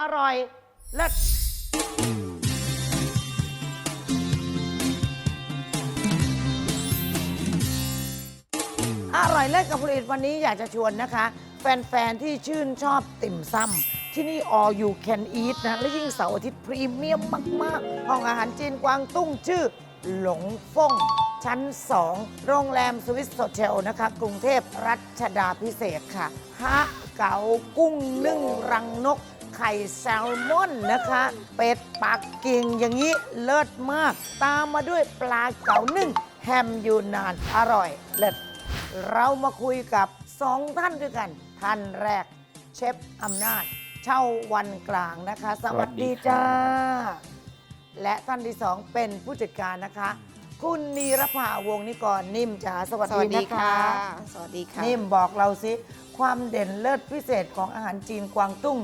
อร่อยเลิศอร่อยเลิศกับผลิตวันนี้อยากจะชวนนะคะ แฟน ๆ ที่ชื่นชอบติ่มซำที่นี่ all you can eat นะ และยิ่งเสาร์อาทิตย์พรีเมียมมาก ๆ ห้องอาหารจีนกวางตุ้งชื่อหลงฟงชั้น 2 โรงแรมสวิสโ h เทลนะคะ กรุงเทพรัชดาพิเศษค่ะฮะเก๋ากุ้งนึ่งรังนก ข่แซลมอนนะคะ เป็ดปักกิ่งอย่างนี้เลิศมาก ตามมาด้วยปลาเก๋านึ่ง แฮมยูนานอร่อย เลิศเรามาคุยกับสองท่านด้วยกัน ท่านแรกเชฟอำนาจ เช่าวันกลางนะคะ สวัสดีจ้า และท่านที่สองเป็นผู้จัดการนะคะ คุณนีรภาวงศ์นิกรนิ่มจ๋าสวัสสดีวัสดีนะคะค่ะสวัสดีค่ะ นิ่มบอกเราสิ ความเด่นเลิศพิเศษของอาหารจีนกวางตุ้ง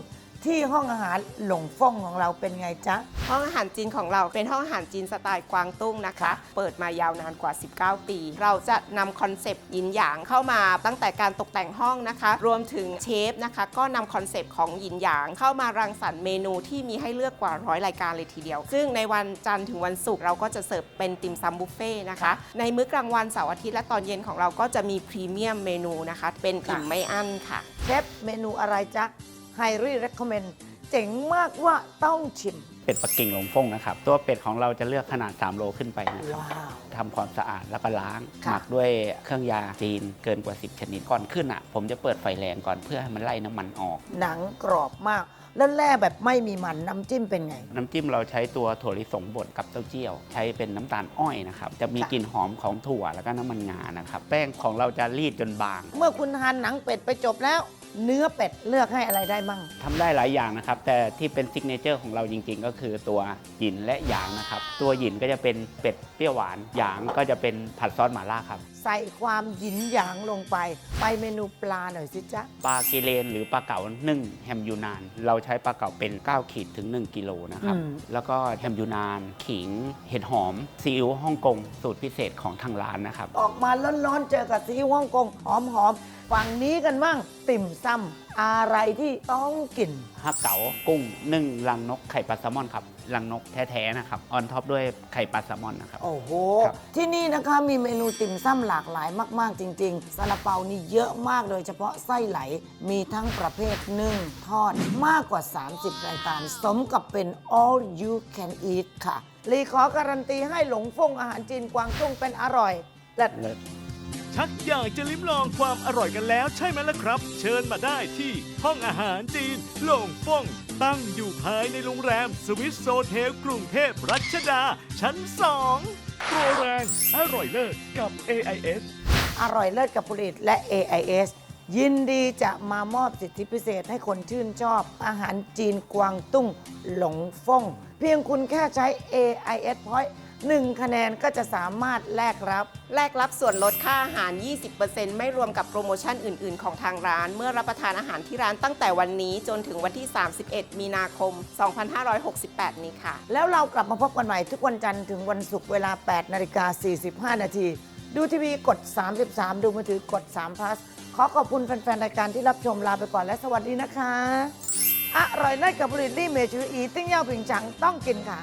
ที่ห้องอาหารหลงฟ่องของเราเป็นไงจ๊ะ ห้องอาหารจีนของเราเป็นห้องอาหารจีนสไตล์กวางตุ้งนะคะค่ะเปิดมายาวนานกว่า 19 ปี เราจะนำคอนเซปต์หยินหยางเข้ามาตั้งแต่การตกแต่งห้องนะคะ รวมถึงเชฟนะคะ ก็นำคอนเซปต์ของหยินหยางเข้ามารังสรรค์เมนูที่มีให้เลือกกว่าร้อยรายการเลยทีเดียว ซึ่งในวันจันทร์ถึงวันศุกร์เราก็จะเสิร์ฟเป็นติ่มซำบุฟเฟ่ต์นะคะ ในมื้อกลางวันเสาร์อาทิตย์และตอนเย็นของเราก็จะมีพรีเมียมเมนูนะคะ เป็นอิ่มไม่อั้นค่ะ เชฟเมนูอะไรจ๊ะ ไฮรี่เรคคอมเมนเจ๋งมากว่าต้องชิม เป็ดปักกิ่งหลงฟงนะครับ ตัวเป็ดของเราจะเลือกขนาด 3 โลขึ้นไปนะครับว้าว ทำความสะอาดแล้วก็ล้าง ค่ะ หมักด้วยเครื่องยาจีนเกินกว่า 10 ชนิดก่อนขึ้นอะ ผมจะเปิดไฟแรงก่อนเพื่อให้มันไล่น้ำมันออก หนังกรอบมาก แล้วแร่แบบไม่มีมันน้ำจิ้มเป็นไง น้ำจิ้มเราใช้ตัวถั่วลิสงบดกับเต้าเจี้ยว ใช้เป็นน้ำตาลอ้อยนะครับ จะมีค่ะ กลิ่นหอมของถั่วแล้วก็น้ำมันงานะครับ แป้งของเราจะรีดจนบาง เมื่อคุณทานหนังเป็ดไปจบแล้ว เนื้อเป็ดเลือกให้อะไรได้มั่ง ทำได้หลายอย่างนะครับ แต่ที่เป็นซิกเนเจอร์ของเราจริงๆ ก็คือตัวหยินและหยางนะครับ ตัวหยินก็จะเป็นเป็ดเปรี้ยวหวานหยางก็จะเป็นผัดซอสหม่าล่าครับ ใส่ความหยินหยางลงไป ไปเมนูปลาหน่อยสิจ๊ะ ปลากิเลนหรือปลาเก๋านึ่งแฮมยูนาน เราใช้ปลาเก๋าเป็น 9 ขีดถึง 1 กิโลนะครับ อืม แล้วก็แฮมยูนาน ขิง เห็ดหอมซีอิ๊วฮ่องกงสูตรพิเศษของทางร้านนะครับ ออกมาร้อนๆเจอกับซีอิ๊วฮ่องกงหอมๆ ฝั่งนี้กันบ้างติ่มซำ อะไรที่ต้องกิน ฮักเก๋ากุ้งนึ่งรังนกไข่ปลาแซลมอนครับรังนกแท้ๆนะครับออนท็อปด้วยไข่ปลาแซลมอนนะครับ โอ้โห ครับ ที่นี่นะคะมีเมนูติ่มซำหลากหลายมาก ๆ จริง ๆซาลาเปานี่เยอะมากโดยเฉพาะไส้ไหล มีทั้งประเภทนึ่งทอดมากกว่า 30 รายการ สมกับเป็น all you can eat ค่ะ ลีขอการันตีให้หลงฟงอาหารจีนกวางตุ้งเป็นอร่อยและ เลิศ ชักอยากจะลิ้มลองความอร่อยกันแล้วใช่ไหมล่ะครับ เชิญมาได้ที่ห้องอาหารจีนโหลงฟ่งตั้งอยู่ภายในโรงแรมสวิสโซเทลกรุงเทพรัชดา ชั้น2โปรแรงอร่อยเลิศกับ AIS อร่อยเลิศกับผลิตและ AIS ยินดีจะมามอบสิทธิพิเศษให้คนชื่นชอบ อาหารจีนกวางตุ้งหลงฟงเพียงคุณแค่ใช้ AIS Point หนึ่งคะแนนก็จะสามารถแลกรับ แลกรับส่วนลดค่าอาหาร 20%ไม่รวมกับโปรโมชั่นอื่น ๆ ของทางร้าน เมื่อรับประทานอาหารที่ร้านตั้งแต่วันนี้จนถึงวันที่ 31 มีนาคม 2568 นี้ค่ะ แล้วเรากลับมาพบกันใหม่ทุกวันจันทร์ถึงวันศุกร์เวลา 8 นาฬิกา 45 นาที ดูทีวีกด 33 ดูมือถือกด3 plus ขอขอบคุณแฟน ๆ รายการที่รับชมลาไปก่อนและสวัสดีนะคะ อร่อยเลิศกับผลิตรี่เมจืออีติ้งเย่าผิงฉังต้องกินค่ะ